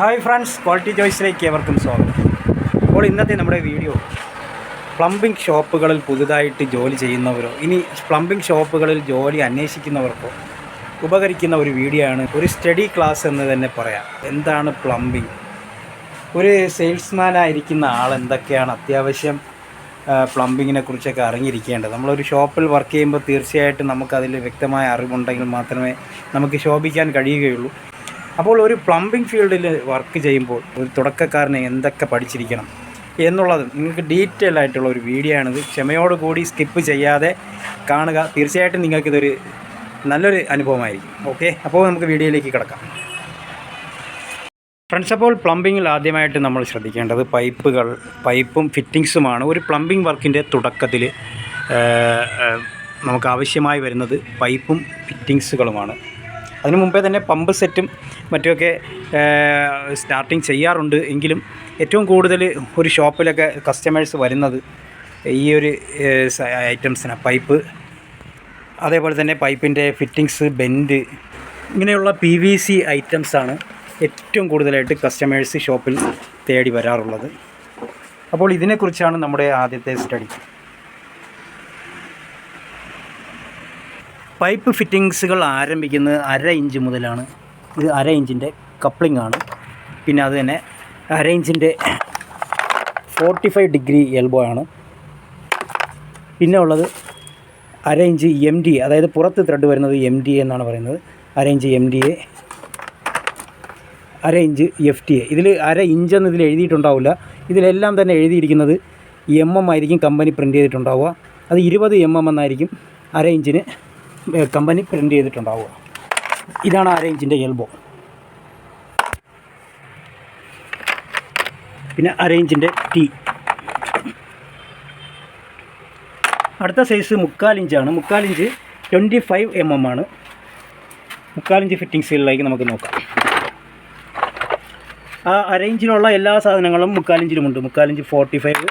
Hi friends quality ചോയ്സിലേക്ക് ഏവർക്കും സ്വാഗതം. അപ്പോൾ ഇന്നത്തെ നമ്മുടെ വീഡിയോ പ്ലംബിംഗ് ഷോപ്പുകളിൽ പുതുതായിട്ട് ജോലി ചെയ്യുന്നവരോ ഇനി പ്ലംബിംഗ് ഷോപ്പുകളിൽ ജോലി അന്വേഷിക്കുന്നവർക്കോ ഉപകരിക്കുന്ന ഒരു വീഡിയോ ആണ് ഒരു സ്റ്റഡി ക്ലാസ് എന്ന് തന്നെ പറയാം. എന്താണ് പ്ലംബിംഗ് ഒരു സെയിൽസ്മാനായിരിക്കുന്ന ആൾ എന്തൊക്കെയാണ് അത്യാവശ്യം പ്ലംബിങ്ങിനെ കുറിച്ചൊക്കെ അറിഞ്ഞിരിക്കേണ്ടത്? നമ്മളൊരു ഷോപ്പിൽ വർക്ക് ചെയ്യുമ്പോൾ തീർച്ചയായിട്ടും നമുക്കതിൽ വ്യക്തമായ അറിവുണ്ടെങ്കിൽ മാത്രമേ നമുക്ക് ശോഭിക്കാൻ കഴിയുകയുള്ളൂ. അപ്പോൾ ഒരു പ്ലംബിംഗ് ഫീൽഡിൽ വർക്ക് ചെയ്യുമ്പോൾ ഒരു തുടക്കക്കാരനെ എന്തൊക്കെ പഠിച്ചിരിക്കണം എന്നുള്ളത് നിങ്ങൾക്ക് ഡീറ്റെയിൽ ആയിട്ടുള്ള ഒരു വീഡിയോ ആണിത്. ക്ഷമയോടുകൂടി സ്കിപ്പ് ചെയ്യാതെ കാണുക. തീർച്ചയായിട്ടും നിങ്ങൾക്കിതൊരു നല്ലൊരു അനുഭവമായിരിക്കും. ഓക്കെ അപ്പോൾ നമുക്ക് വീഡിയോയിലേക്ക് കിടക്കാം. ഫ്രണ്ട്സ് അപ്പോൾ പ്ലംബിങ്ങിൽ ആദ്യമായിട്ട് നമ്മൾ ശ്രദ്ധിക്കേണ്ടത് പൈപ്പുകൾ പൈപ്പും ഫിറ്റിങ്സുമാണ് ഒരു പ്ലംബിംഗ് വർക്കിന്റെ തുടക്കത്തിൽ നമുക്ക് ആവശ്യമായി വരുന്നത് പൈപ്പും ഫിറ്റിങ്സുകളുമാണ് അതിനു മുമ്പേ തന്നെ പമ്പ് സെറ്റും മറ്റുമൊക്കെ സ്റ്റാർട്ടിങ് ചെയ്യാറുണ്ട്. എങ്കിലും ഏറ്റവും കൂടുതൽ ഒരു ഷോപ്പിലൊക്കെ കസ്റ്റമേഴ്സ് വരുന്നത് ഈ ഒരു ഐറ്റംസിന്. പൈപ്പ്. അതേപോലെ തന്നെ പൈപ്പിന്റെ ഫിറ്റിങ്സ് ബെൻഡ് ഇങ്ങനെയുള്ള പി വി സി ഐറ്റംസാണ് ഏറ്റവും കൂടുതലായിട്ട് കസ്റ്റമേഴ്സ് ഷോപ്പിൽ തേടി വരാറുള്ളത്. അപ്പോൾ ഇതിനെക്കുറിച്ചാണ് നമ്മുടെ ആദ്യത്തെ സ്റ്റഡി. പൈപ്പ് ഫിറ്റിങ്സുകൾ ആരംഭിക്കുന്നത് അര ഇഞ്ച് മുതലാണ്. ഇത് അര ഇഞ്ചിന്റെ കപ്ലിംഗ് ആണ് പിന്നെ അത് തന്നെ അര ഇഞ്ചിന്റെ ഫോർട്ടി ഫൈവ് ഡിഗ്രി എൽബോ ആണ്. പിന്നെ ഉള്ളത് അര ഇഞ്ച് എം ഡി അതായത് പുറത്ത് ത്രെഡ് വരുന്നത് എം ഡി എന്നാണ് പറയുന്നത്. അര ഇഞ്ച് എം ഡി എ അര ഇഞ്ച് എഫ് ടി എ. ഇതിൽ അര ഇഞ്ച് എന്ന് ഇതിൽ എഴുതിയിട്ടുണ്ടാവില്ല. ഇതിലെല്ലാം തന്നെ എഴുതിയിരിക്കുന്നത് എം എം ആയിരിക്കും കമ്പനി പ്രിന്റ് ചെയ്തിട്ടുണ്ടാവുക. അത് ഇരുപത് എം എം എന്നായിരിക്കും. അര ഇഞ്ചിന് കമ്പനി പ്രിന്റ് ചെയ്തിട്ടുണ്ടാവുക. ഇതാണ് അര ഇഞ്ചിന്റെ എൽബോ പിന്നെ അര ഇഞ്ചിന്റെ ടി അടുത്ത സൈസ് മുക്കാൽ ഇഞ്ചാണ് മുക്കാൽ inch twenty five M M ആണ്. മുക്കാൽ ഇഞ്ച് ഫിറ്റിങ്സുകളിലേക്ക് നമുക്ക് നോക്കാം. ആ അരയിഞ്ചിലുള്ള എല്ലാ സാധനങ്ങളും മുക്കാലിഞ്ചിലുമുണ്ട് മുക്കാലിഞ്ച് ഫോർട്ടി ഫൈവ്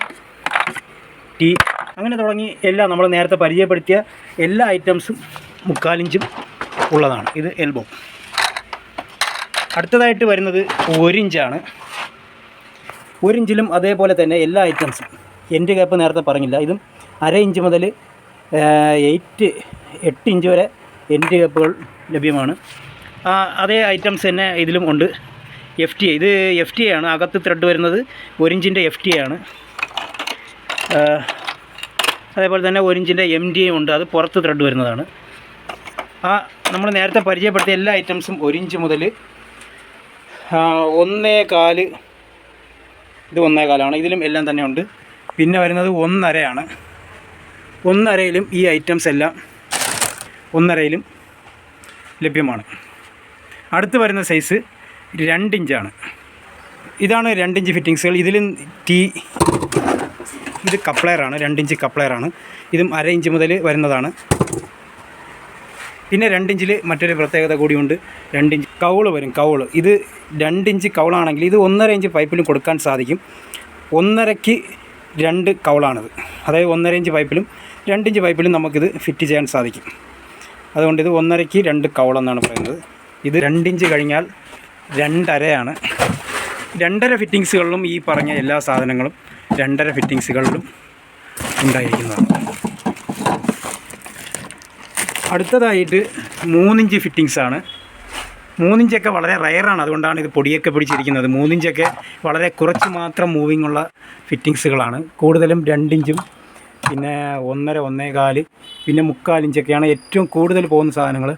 ടി അങ്ങനെ തുടങ്ങി എല്ലാം നമ്മൾ നേരത്തെ പരിചയപ്പെടുത്തിയ എല്ലാ ഐറ്റംസും മുക്കാലിഞ്ചും ഉള്ളതാണ്. ഇത് എൽബോ അടുത്തതായിട്ട് വരുന്നത് ഒരിഞ്ചാണ്. ഒരിഞ്ചിലും അതേപോലെ തന്നെ എല്ലാ ഐറ്റംസും എന്റെ ഗ്യാപ്പ് നേരത്തെ പറഞ്ഞില്ല. ഇതും അര ഇഞ്ച് മുതൽ എയ്റ്റ് എട്ട് ഇഞ്ച് വരെ എന്റെ ഗ്യാപ്പുകൾ ലഭ്യമാണ്. അതേ ഐറ്റംസ് തന്നെ ഇതിലും ഉണ്ട്. എഫ് ടി ഇത് എഫ് ടി ആണ്. അകത്ത് ത്രെഡ് വരുന്നത് ഒരിഞ്ചിന്റെ എഫ് ടി ആണ്. അതേപോലെ തന്നെ ഒരിഞ്ചിന്റെ എം ഡി ഉണ്ട്. അത് പുറത്ത് ത്രെഡ് വരുന്നതാണ്. ആ നമ്മൾ നേരത്തെ പരിചയപ്പെടുത്തിയ എല്ലാ ഐറ്റംസും ഒരിഞ്ച് മുതൽ ഒന്നേ കാൽ ഇത് ഒന്നേ കാലാണ്. ഇതിലും എല്ലാം തന്നെ ഉണ്ട് പിന്നെ വരുന്നത് ഒന്നരയാണ്. ഒന്നരയിലും ഈ ഐറ്റംസ് എല്ലാം ഒന്നരയിലും ലഭ്യമാണ്. അടുത്ത് വരുന്ന സൈസ് രണ്ടിഞ്ചാണ്. ഇതാണ് രണ്ടിഞ്ച് ഫിറ്റിങ്സുകൾ ഇതിലും ടീ ഇത് കപ്ലെയറാണ് രണ്ടിഞ്ച് കപ്ലെയറാണ് ഇതും അര ഇഞ്ച് മുതൽ വരുന്നതാണ്. പിന്നെ രണ്ടിഞ്ചിൽ മറ്റൊരു പ്രത്യേകത കൂടിയുണ്ട്. രണ്ടിഞ്ച് കൗൾ വരും കൗൾ. ഇത് രണ്ടിഞ്ച് കൗളാണെങ്കിൽ ഇത് ഒന്നര ഇഞ്ച് പൈപ്പിലും കൊടുക്കാൻ സാധിക്കും. ഒന്നരയ്ക്ക് രണ്ട് കൗളാണിത്. അതായത് ഒന്നര ഇഞ്ച് പൈപ്പിലും രണ്ടിഞ്ച് പൈപ്പിലും നമുക്കിത് ഫിറ്റ് ചെയ്യാൻ സാധിക്കും. അതുകൊണ്ട് ഇത് ഒന്നരയ്ക്ക് രണ്ട് കൗളെന്നാണ് പറയുന്നത്. ഇത് രണ്ടിഞ്ച് കഴിഞ്ഞാൽ രണ്ടരയാണ്. രണ്ടര ഫിറ്റിങ്സുകളിലും ഈ പറഞ്ഞ എല്ലാ സാധനങ്ങളും രണ്ടര ഫിറ്റിങ്സുകളിലും ഉണ്ടായിരിക്കുന്നതാണ്. അടുത്തതായിട്ട് മൂന്നിഞ്ച് ഫിറ്റിങ്സ് ആണ്. മൂന്നിഞ്ചൊക്കെ വളരെ റയറാണ് അതുകൊണ്ടാണ് ഇത് പൊടിയൊക്കെ പിടിച്ചിരിക്കുന്നത്. മൂന്നിഞ്ചൊക്കെ വളരെ കുറച്ച് മാത്രം മൂവിങ് ഉള്ള ഫിറ്റിങ്സുകളാണ് കൂടുതലും രണ്ടിഞ്ചും പിന്നെ ഒന്നര ഒന്നേകാൽ പിന്നെ മുക്കാലിഞ്ചൊക്കെയാണ് ഏറ്റവും കൂടുതൽ പോകുന്ന സാധനങ്ങൾ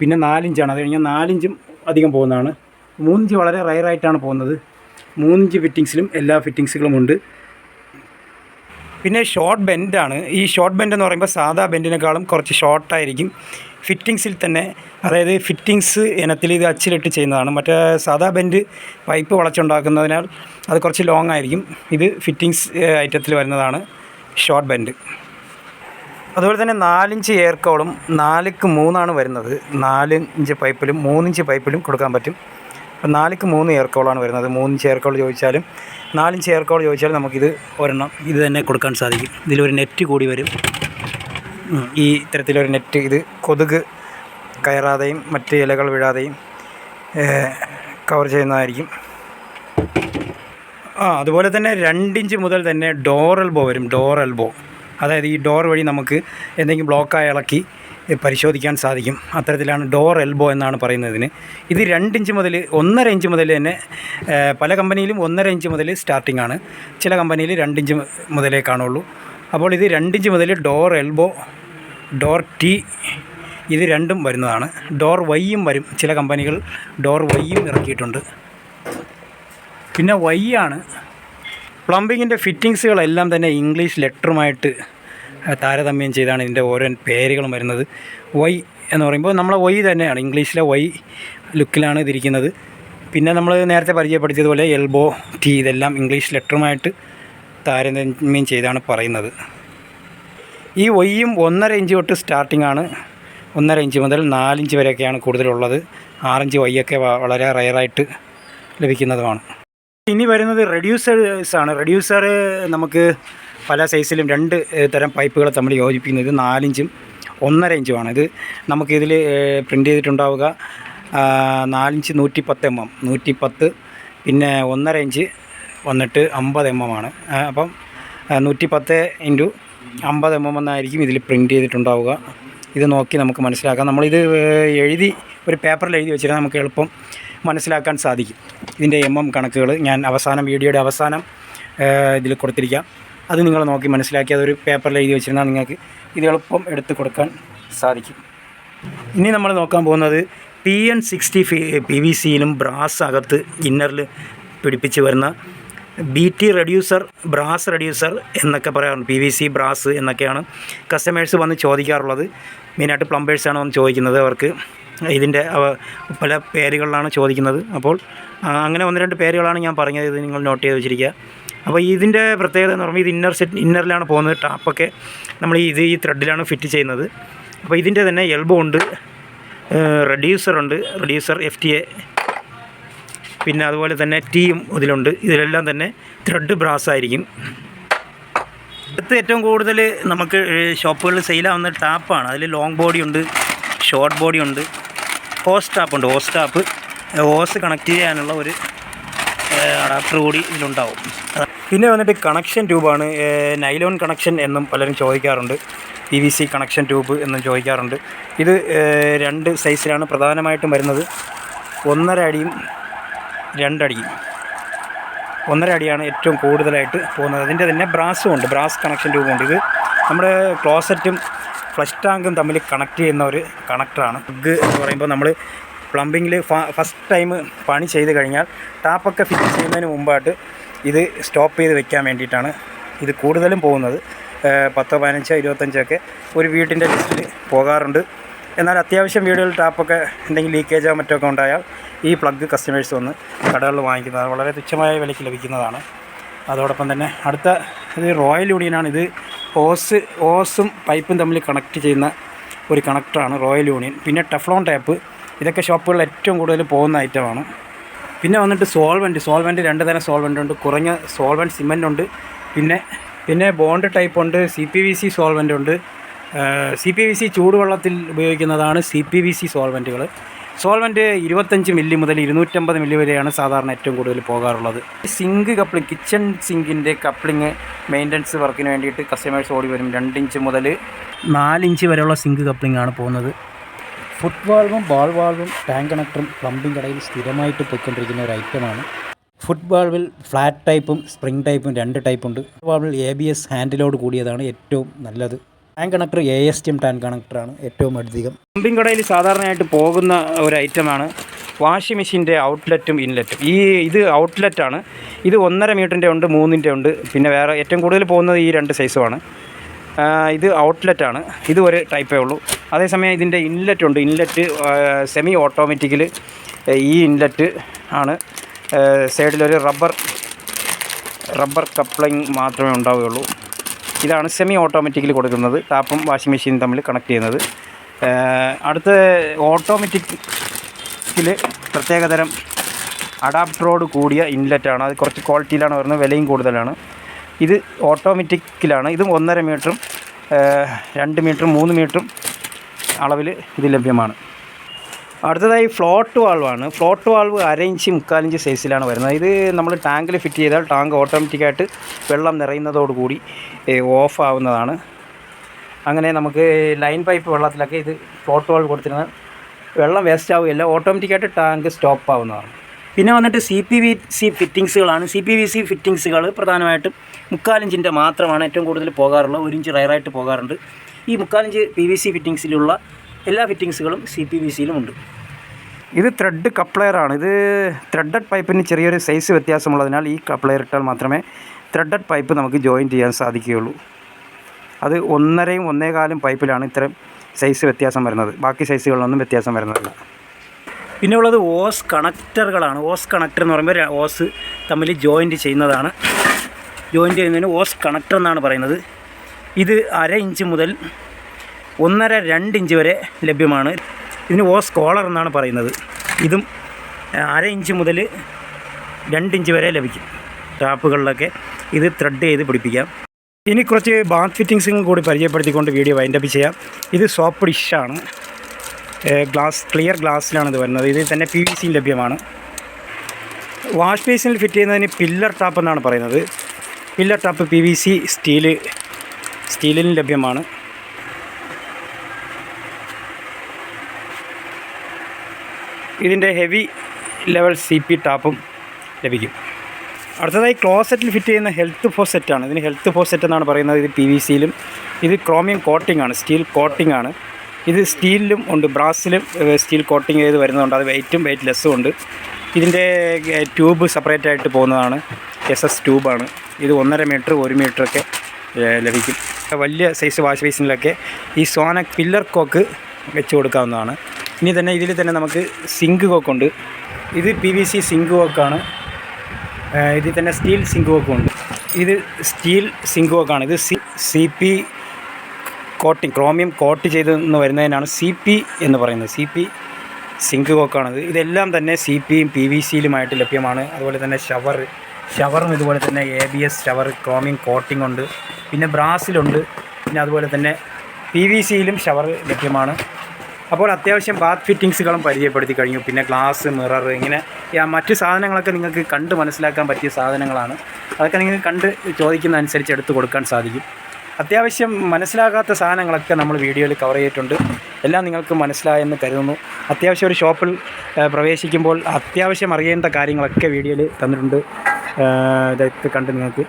പിന്നെ നാലിഞ്ചാണ്. അത് കഴിഞ്ഞാൽ നാലിഞ്ചും അധികം പോകുന്നതാണ്. മൂന്നിഞ്ച് വളരെ റയറായിട്ടാണ് പോകുന്നത്. മൂന്നിഞ്ച് ഫിറ്റിങ്സിലും എല്ലാ ഫിറ്റിങ്സുകളും ഉണ്ട്. പിന്നെ ഷോർട്ട് ബെൻഡാണ് ഈ ഷോർട്ട് ബെൻഡ് എന്ന് പറയുമ്പോൾ സാധാ ബെൻഡിനേക്കാളും കുറച്ച് ഷോർട്ടായിരിക്കും ഫിറ്റിങ്സിൽ തന്നെ അതായത് ഫിറ്റിങ്സ് ഇനത്തിൽ ഇത് അച്ചിലിട്ട് ചെയ്യുന്നതാണ്. മറ്റേ സാധാ ബെൻഡ് പൈപ്പ് വളച്ചുണ്ടാക്കുന്നതിനാൽ അത് കുറച്ച് ലോങ് ആയിരിക്കും. ഇത് ഫിറ്റിങ്സ് ഐറ്റത്തിൽ വരുന്നതാണ് ഷോർട്ട് ബെൻഡ് അതുപോലെ തന്നെ നാലിഞ്ച് എയർ കോളും നാലുക്ക് മൂന്നാണ് വരുന്നത്. നാല് ഇഞ്ച് പൈപ്പിലും മൂന്നിഞ്ച് പൈപ്പിലും കൊടുക്കാൻ പറ്റും. അപ്പം നാലുക്ക് മൂന്ന് എയർ കോളാണ് വരുന്നത്. മൂന്നിഞ്ച് എയർ കോൾ ചോദിച്ചാലും നാലിഞ്ച് ചേർക്കോട് ചോദിച്ചാൽ നമുക്കിത് ഒരെണ്ണം ഇത് തന്നെ കൊടുക്കാൻ സാധിക്കും. ഇതിലൊരു നെറ്റ് കൂടി വരും. ഈ ഇത്തരത്തിലൊരു നെറ്റ് ഇത് കൊതുക് കയറാതെയും മറ്റ് ഇലകൾ വീഴാതെയും കവർ ചെയ്യുന്നതായിരിക്കും. ആ അതുപോലെ തന്നെ രണ്ടിഞ്ച് മുതൽ തന്നെ ഡോർ എൽബോ വരും. ഡോർ എൽബോ അതായത് ഈ ഡോർ വഴി നമുക്ക് എന്തെങ്കിലും ബ്ലോക്കായി ഇളക്കി പരിശോധിക്കാൻ സാധിക്കും. അത്തരത്തിലാണ് ഡോർ എൽബോ എന്നാണ് പറയുന്നതിന്. ഇത് രണ്ടിഞ്ച് മുതൽ ഒന്നര ഇഞ്ച് മുതൽ തന്നെ പല കമ്പനിയിലും ഒന്നര ഇഞ്ച് മുതൽ സ്റ്റാർട്ടിംഗ് ആണ്. ചില കമ്പനിയിൽ രണ്ടിഞ്ച് മുതലേ കാണുള്ളൂ അപ്പോൾ ഇത് രണ്ടിഞ്ച് മുതൽ ഡോർ എൽബോ ഡോർ ടി ഇത് രണ്ടും വരുന്നതാണ്. ഡോർ വൈയും വരും. ചില കമ്പനികൾ ഡോർ വൈയും ഇറക്കിയിട്ടുണ്ട്. പിന്നെ വൈ ആണ്. പ്ലംബിങ്ങിന്റെ ഫിറ്റിങ്സുകളെല്ലാം തന്നെ ഇംഗ്ലീഷ് ലെറ്ററുമായിട്ട് താരതമ്യം ചെയ്താണ് ഇതിന്റെ ഓരോ പേരുകളും വരുന്നത്. വൈ എന്ന് പറയുമ്പോൾ നമ്മളെ വൈ തന്നെയാണ് ഇംഗ്ലീഷിലെ വൈ ലുക്കിലാണ് ഇതിരിക്കുന്നത്. പിന്നെ നമ്മൾ നേരത്തെ പരിചയപ്പെടുത്തിയതുപോലെ എൽബോ ടി ഇതെല്ലാം ഇംഗ്ലീഷ് ലെറ്ററുമായിട്ട് താരതമ്യം ചെയ്താണ് പറയുന്നത്. ഈ വൈയും ഒന്നര ഇഞ്ച് തൊട്ട് സ്റ്റാർട്ടിംഗ് ആണ്. ഒന്നര ഇഞ്ച് മുതൽ നാലിഞ്ച് വരെയൊക്കെയാണ് കൂടുതലുള്ളത്. ആറിഞ്ച് വൈയൊക്കെ വളരെ റയറായിട്ട് ലഭിക്കുന്നതുമാണ്. ഇനി വരുന്നത് റെഡ്യൂസേഴ്സ് ആണ്. റെഡ്യൂസർ നമുക്ക് പല സൈസിലും രണ്ട് തരം പൈപ്പുകൾ തമ്മിൽ യോജിപ്പിക്കുന്നത് നാലിഞ്ചും ഒന്നര ഇഞ്ചുമാണ്. ഇത് നമുക്കിതിൽ പ്രിന്റ് ചെയ്തിട്ടുണ്ടാവുക. നാലിഞ്ച് നൂറ്റി പത്ത് എം എം. നൂറ്റി പത്ത് പിന്നെ ഒന്നര ഇഞ്ച് വന്നിട്ട് അമ്പത് എം എം ആണ്. അപ്പം നൂറ്റി പത്ത് ഇന്റു അമ്പത് എം എം എന്നായിരിക്കും ഇതിൽ പ്രിന്റ് ചെയ്തിട്ടുണ്ടാവുക. ഇത് നോക്കി നമുക്ക് മനസ്സിലാക്കാം. നമ്മളിത് എഴുതി ഒരു പേപ്പറിൽ എഴുതി വെച്ചാൽ നമുക്ക് എളുപ്പം മനസ്സിലാക്കാൻ സാധിക്കും. ഇതിന്റെ എം എം കണക്കുകൾ ഞാൻ അവസാനം വീഡിയോയുടെ അവസാനം ഇതിൽ കൊടുത്തിരിക്കാം. അത് നിങ്ങൾ നോക്കി മനസ്സിലാക്കി അതൊരു പേപ്പറിൽ എഴുതി വെച്ചിരുന്നാൽ നിങ്ങൾക്ക് ഇത് എളുപ്പം എടുത്ത് കൊടുക്കാൻ സാധിക്കും. ഇനി നമ്മൾ നോക്കാൻ പോകുന്നത് P N sixty P V സിയിലും brass അകത്ത് ഇന്നറിൽ പിടിപ്പിച്ച് വരുന്ന B T reducer brass reducer എന്നൊക്കെ പറയാറുണ്ട്. പി വി സി ബ്രാസ് എന്നൊക്കെയാണ് കസ്റ്റമേഴ്സ് വന്ന് ചോദിക്കാറുള്ളത്. മെയിനായിട്ട് പ്ലംബേഴ്സാണ് വന്ന് ചോദിക്കുന്നത്. അവർക്ക് ഇതിന്റെ പല പേരുകളിലാണ് ചോദിക്കുന്നത്. അപ്പോൾ അങ്ങനെ ഒന്ന് രണ്ട് പേരുകളാണ് ഞാൻ പറഞ്ഞത്. ഇത് നിങ്ങൾ നോട്ട് ചെയ്ത് വെച്ചിരിക്കുക. അപ്പോൾ ഇതിന്റെ പ്രത്യേകത എന്ന് പറയുമ്പോൾ ഇത് ഇന്നർ സെറ്റ് ഇന്നറിലാണ് പോകുന്നത് ടാപ്പൊക്കെ നമ്മൾ ഇത് ഈ ത്രെഡിലാണ് ഫിറ്റ് ചെയ്യുന്നത്. അപ്പോൾ ഇതിന്റെ തന്നെ എൽബോ ഉണ്ട് റെഡ്യൂസർ ഉണ്ട് റെഡ്യൂസർ എഫ് ടി എ പിന്നെ അതുപോലെ തന്നെ ടീയും ഇതിലുണ്ട്. ഇതിലെല്ലാം തന്നെ ത്രെഡ് ബ്രാസ് ആയിരിക്കും. അടുത്ത് ഏറ്റവും കൂടുതൽ നമുക്ക് ഷോപ്പുകളിൽ സെയിലാവുന്ന ടാപ്പാണ് അതിൽ ലോങ് ബോഡി ഉണ്ട് ഷോർട്ട് ബോഡി ഉണ്ട് ഹോസ് ടാപ്പ് ഉണ്ട്. ഹോസ് ടാപ്പ് ഹോസ് കണക്ട് ചെയ്യാനുള്ള ഒരു അഡാപ്റ്റർ കൂടി ഇതിലുണ്ടാവും. പിന്നെ വന്നിട്ട് കണക്ഷൻ ട്യൂബാണ് നൈലോൺ കണക്ഷൻ എന്നും പലരും ചോദിക്കാറുണ്ട്. P V C connection tube എന്നും ചോദിക്കാറുണ്ട്. ഇത് രണ്ട് സൈസിലാണ് പ്രധാനമായിട്ടും വരുന്നത്. ഒന്നര അടിയും രണ്ടടിയും. ഒന്നര അടിയാണ് ഏറ്റവും കൂടുതലായിട്ട് പോകുന്നത്. അതിന്റെ തന്നെ ബ്രാസും ഉണ്ട്. ബ്രാസ് കണക്ഷൻ ട്യൂബും ഉണ്ട്. ഇത് നമ്മുടെ ക്ലോസറ്റും ഫ്ലഷ് ടാങ്കും തമ്മിൽ കണക്ട് ചെയ്യുന്ന ഒരു കണക്ടറാണ് പ്ലഗ് എന്ന് പറയുമ്പോൾ നമ്മൾ പ്ലംബിങ്ങിൽ ഫസ്റ്റ് ടൈം പണി ചെയ്ത് കഴിഞ്ഞാൽ ടാപ്പൊക്കെ ഫിറ്റ് ചെയ്യുന്നതിന് മുമ്പായിട്ട് ഇത് സ്റ്റോപ്പ് ചെയ്ത് വെക്കാൻ വേണ്ടിയിട്ടാണ് ഇത് കൂടുതലും പോകുന്നത്. പത്തോ പതിനഞ്ചോ ഇരുപത്തഞ്ചൊക്കെ ഒരു വീട്ടിന്റെ ലിസ്റ്റിൽ പോകാറുണ്ട്. എന്നാൽ അത്യാവശ്യം വീടുകളിൽ ടാപ്പൊക്കെ എന്തെങ്കിലും ലീക്കേജോ മറ്റോ ഒക്കെ ഉണ്ടായാൽ ഈ പ്ലഗ് കസ്റ്റമേഴ്സ് വന്ന് കടകളിൽ വാങ്ങിക്കുന്നതാണ് വളരെ തുച്ഛമായ വിലയ്ക്ക് ലഭിക്കുന്നതാണ്. അതോടൊപ്പം തന്നെ അടുത്ത ഇത് റോയൽ യൂണിയനാണ് ഇത് ഓസ് ഓസും പൈപ്പും തമ്മിൽ കണക്ട് ചെയ്യുന്ന ഒരു കണക്ടറാണ് റോയൽ യൂണിയൻ പിന്നെ ടെഫ്ലോൺ ടാപ്പ് ഇതൊക്കെ ഷോപ്പുകളിൽ ഏറ്റവും കൂടുതൽ പോകുന്ന ഐറ്റമാണ് പിന്നെ വന്നിട്ട് സോൾവെന്റ് സോൾവെന്റ് രണ്ട് തരം സോൾവെന്റ് ഉണ്ട്. കുറഞ്ഞ സോൾവെന്റ് സിമന്റ് ഉണ്ട്. പിന്നെ പിന്നെ ബോണ്ട് ടൈപ്പ് ഉണ്ട് C P V C solvent ഉണ്ട്. സി പി വി സി ചൂടുവെള്ളത്തിൽ ഉപയോഗിക്കുന്നതാണ് സി പി വി സി സോൾവെന്റുകൾ സോൾവെന്റ് ഇരുപത്തഞ്ച് മില്ലി മുതൽ ഇരുന്നൂറ്റമ്പത് മില്ലി വരെയാണ് സാധാരണ ഏറ്റവും കൂടുതൽ പോകാറുള്ളത്. സിങ്ക് കപ്ലിംഗ് കിച്ചൺ സിങ്കിന്റെ കപ്ലിംഗ് മെയിന്റനൻസ് വർക്കിന് വേണ്ടിയിട്ട് കസ്റ്റമേഴ്സ് ഓടി വരും. രണ്ടിഞ്ച് മുതൽ നാലിഞ്ച് വരെയുള്ള സിങ്ക് കപ്ലിംഗ് ആണ് പോകുന്നത്. ഫുട് വാൾവും ബാൾ വാൾവും ടാങ്ക് കണക്ടറും പ്ലംബിംഗ് കടയിൽ സ്ഥിരമായിട്ട് പോയിക്കൊണ്ടിരിക്കുന്ന ഒരു ഐറ്റമാണ് ഫുട് വാൾവിൽ ഫ്ലാറ്റ് ടൈപ്പും സ്പ്രിംഗ് ടൈപ്പും രണ്ട് ടൈപ്പുണ്ട് വാൾവിൽ എ ബി എസ് ഹാൻഡിലോട് കൂടിയതാണ് ഏറ്റവും നല്ലത്. Tank connector A S T M tank കണക്ടറാണ് ഏറ്റവും അധികം. പ്ലംബിംഗ് കടയിൽ സാധാരണയായിട്ട് പോകുന്ന ഒരു ഐറ്റമാണ് വാഷിംഗ് മെഷീന്റെ ഔട്ട്ലെറ്റും ഇൻലെറ്റും ഈ ഇത് ഔട്ട്ലെറ്റാണ് ഇത് ഒന്നര മീറ്ററിന്റെ ഉണ്ട് മൂന്നിന്റെ ഉണ്ട്. പിന്നെ വേറെ ഏറ്റവും കൂടുതൽ പോകുന്നത് ഈ രണ്ട് സൈസുമാണ് ഇത് ആണ്. ഇത് ഒരു ടൈപ്പേ ഉള്ളൂ. അതേസമയം ഇതിന്റെ ഇൻലെറ്റ് ഉണ്ട്. ഇൻലെറ്റ് സെമി ഓട്ടോമാറ്റിക്കിൽ ഈ ഇൻലെറ്റ് ആണ്. സൈഡിലൊരു റബ്ബർ റബ്ബർ കപ്ലിംഗ് മാത്രമേ ഉണ്ടാവുകയുള്ളൂ. ഇതാണ് സെമി ഓട്ടോമാറ്റിക്കിൽ കൊടുക്കുന്നത്. ടാപ്പും വാഷിംഗ് മെഷീനും തമ്മിൽ കണക്ട് ചെയ്യുന്നത്. അടുത്ത ഓട്ടോമാറ്റിക്കിൽ പ്രത്യേകതരം അഡാപ്റ്ററോട് കൂടിയ ഇൻലെറ്റാണ് അത് കുറച്ച് ക്വാളിറ്റിയിലാണ് വരുന്നത്. വിലയും കൂടുതലാണ്. ഇത് ഓട്ടോമാറ്റിക്കിലാണ്. ഇതും ഒന്നര മീറ്ററും രണ്ട് മീറ്ററും മൂന്ന് മീറ്ററും അളവിൽ ഇത് ലഭ്യമാണ്. അടുത്തതായി ഫ്ലോട്ട് വാൾവാണ്. ഫ്ലോട്ട് വാൾവ് അരയിഞ്ച് മുക്കാലിഞ്ച് സൈസിലാണ് വരുന്നത്. ഇത് നമ്മൾ ടാങ്കിൽ ഫിറ്റ് ചെയ്താൽ ടാങ്ക് ഓട്ടോമാറ്റിക്കായിട്ട് വെള്ളം നിറയുന്നതോടുകൂടി ഓഫ് ആവുന്നതാണ്. അങ്ങനെ നമുക്ക് ലൈൻ പൈപ്പ് വെള്ളത്തിലൊക്കെ ഇത് ഫ്ലോട്ട് വാൾവ് കൊടുത്തിരുന്നാൽ വെള്ളം വേസ്റ്റ് ആവുകയില്ല. ഓട്ടോമാറ്റിക്കായിട്ട് ടാങ്ക് സ്റ്റോപ്പ് ആവുന്നതാണ്. പിന്നെ വന്നിട്ട് സി പി വി സി ഫിറ്റിങ്സുകളാണ് സി പി വി സി ഫിറ്റിങ്സുകൾ പ്രധാനമായിട്ടും മുക്കാലിഞ്ചിന്റെ മാത്രമാണ് ഏറ്റവും കൂടുതൽ പോകാറുള്ളത്. ഒരു ഇഞ്ച് റയറായിട്ട് പോകാറുണ്ട്. ഈ മുക്കാലിഞ്ച് പി വി സി ഫിറ്റിങ്സിലുള്ള എല്ലാ ഫിറ്റിങ്സുകളും സി പി വി സിയിലും ഉണ്ട്. ഇത് ത്രെഡ് കപ്ലെയറാണ് ഇത് ത്രെഡഡ് പൈപ്പിന് ചെറിയൊരു സൈസ് വ്യത്യാസമുള്ളതിനാൽ ഈ കപ്ലെയർ ഇട്ടാൽ മാത്രമേ ത്രെഡഡ് പൈപ്പ് നമുക്ക് ജോയിൻ ചെയ്യാൻ സാധിക്കുകയുള്ളൂ. അത് ഒന്നരയും ഒന്നേകാലും പൈപ്പിലാണ് ഇത്തരം സൈസ് വ്യത്യാസം വരുന്നത്. ബാക്കി സൈസുകളിലൊന്നും വ്യത്യാസം വരുന്നതല്ല. പിന്നെ ഉള്ളത് ഓസ് കണക്ടറുകളാണ്. ഓസ് കണക്ടർ എന്ന് പറയുമ്പോൾ ഓസ് തമ്മിൽ ജോയിന്റ് ചെയ്യുന്നതാണ്. ജോയിന്റ് ചെയ്യുന്നതിന് ഓസ് കണക്ടർ എന്നാണ് പറയുന്നത്. ഇത് അര ഇഞ്ച് മുതൽ ഒന്നര രണ്ട് ഇഞ്ച് വരെ ലഭ്യമാണ്. ഇതിന് ഓസ് കോളർ എന്നാണ് പറയുന്നത്. ഇതും അര ഇഞ്ച് മുതൽ രണ്ട് ഇഞ്ച് വരെ ലഭിക്കും. ടാപ്പുകളിലൊക്കെ ഇത് ത്രെഡ് ചെയ്ത് പിടിപ്പിക്കാം. ഇനി കുറച്ച് ബാത്ത് ഫിറ്റിങ്സും കൂടി പരിചയപ്പെടുത്തിക്കൊണ്ട് വീഡിയോ വൈൻഡപ്പ് ചെയ്യാം. ഇത് സോപ്പ് ഡിഷാണ് ഗ്ലാസ് ക്ലിയർ ഗ്ലാസ്സിലാണ് ഇത് വരുന്നത്. ഇതിൽ തന്നെ പി വി സിയും ലഭ്യമാണ്. വാഷ് ബേസിനിൽ ഫിറ്റ് ചെയ്യുന്നതിന് പില്ലർ ടാപ്പ് എന്നാണ് പറയുന്നത്. Pillar tap P V C steel സ്റ്റീലിന് ലഭ്യമാണ്. ഇതിന്റെ ഹെവി ലെവൽ സി പി ടാപ്പും ലഭിക്കും. അടുത്തതായി ക്ലോസറ്റിൽ ഫിറ്റ് ചെയ്യുന്ന ഹെൽത്ത് ഫോസെറ്റാണ് ഇതിന് ഹെൽത്ത് ഫോസെറ്റ് എന്നാണ് പറയുന്നത്. ഇത് പി വി സിയിലും ഇത് ക്രോമിയം കോട്ടിംഗ് ആണ്. സ്റ്റീൽ കോട്ടിംഗ് ആണ്. ഇത് സ്റ്റീലിലും ഉണ്ട് ബ്രാസിലും സ്റ്റീൽ കോട്ടിങ് ചെയ്ത് വരുന്നതുകൊണ്ട് അത് വെയിറ്റും വെയിറ്റ് ലെസ്സും ഉണ്ട്. ഇതിന്റെ ട്യൂബ് സെപ്പറേറ്റ് ആയിട്ട് പോകുന്നതാണ്. എസ് എസ് ട്യൂബാണ് ഇത് ഒന്നര മീറ്റർ ഒരു മീറ്റർ ഒക്കെ ലഭിക്കും. വലിയ സൈസ് വാഷ് ബേസിനിലൊക്കെ ഈ സോന പില്ലർ കോക്ക് വെച്ച് കൊടുക്കാവുന്നതാണ്. ഇനി തന്നെ ഇതിൽ തന്നെ നമുക്ക് സിങ്ക് കോക്കുണ്ട് ഇത് പി വി സി സിങ്ക് കോക്കാണ് ഇതിൽ തന്നെ സ്റ്റീൽ സിങ്ക് കോക്കുണ്ട് ഇത് സ്റ്റീൽ സിങ്ക് കോക്കാണ് ഇത് C C P coating chromium coat ചെയ്തെന്ന് വരുന്നതിനാണ് സി പി എന്ന് പറയുന്നത്. സി പി സിങ്ക് കോക്കാണത്. ഇതെല്ലാം തന്നെ സി പിയും പി വി സിയിലുമായിട്ട് ലഭ്യമാണ്. അതുപോലെ തന്നെ ഷവർ ഷവറും ഇതുപോലെ തന്നെ A B S shower chromium coating ഉണ്ട്. പിന്നെ ബ്രാസിലുണ്ട്. പിന്നെ അതുപോലെ തന്നെ പി വി സിയിലും ഷവർ ലഭ്യമാണ്. അപ്പോൾ അത്യാവശ്യം ബാത്ത് ഫിറ്റിങ്സുകളും പരിചയപ്പെടുത്തി കഴിഞ്ഞു. പിന്നെ ഗ്ലാസ് മിറർ ഇങ്ങനെ മറ്റു സാധനങ്ങളൊക്കെ നിങ്ങൾക്ക് കണ്ട് മനസ്സിലാക്കാൻ പറ്റിയ സാധനങ്ങളാണ്. അതൊക്കെ നിങ്ങൾക്ക് കണ്ട് ചോദിക്കുന്ന അനുസരിച്ച് എടുത്ത് കൊടുക്കാൻ സാധിക്കും. അത്യാവശ്യം മനസ്സിലാകാത്ത സാധനങ്ങളൊക്കെ നമ്മൾ വീഡിയോയിൽ കവർ ചെയ്തിട്ടുണ്ട്. എല്ലാം നിങ്ങൾക്ക് മനസ്സിലായെന്ന് കരുതുന്നു. അത്യാവശ്യം ഒരു ഷോപ്പിൽ പ്രവേശിക്കുമ്പോൾ അത്യാവശ്യം അറിയേണ്ട കാര്യങ്ങളൊക്കെ വീഡിയോയിൽ തന്നിട്ടുണ്ട്. ഇതൊക്കെ കണ്ട് നിങ്ങൾക്ക്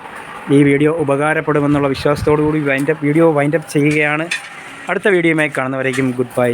ഈ വീഡിയോ ഉപകാരപ്പെടുമെന്നുള്ള വിശ്വാസത്തോടു കൂടി വൈൻഡപ്പ് വീഡിയോ വൈൻഡപ്പ് ചെയ്യുകയാണ്. അടുത്ത വീഡിയോയുമായി കാണുന്നവരേക്കും ഗുഡ് ബൈ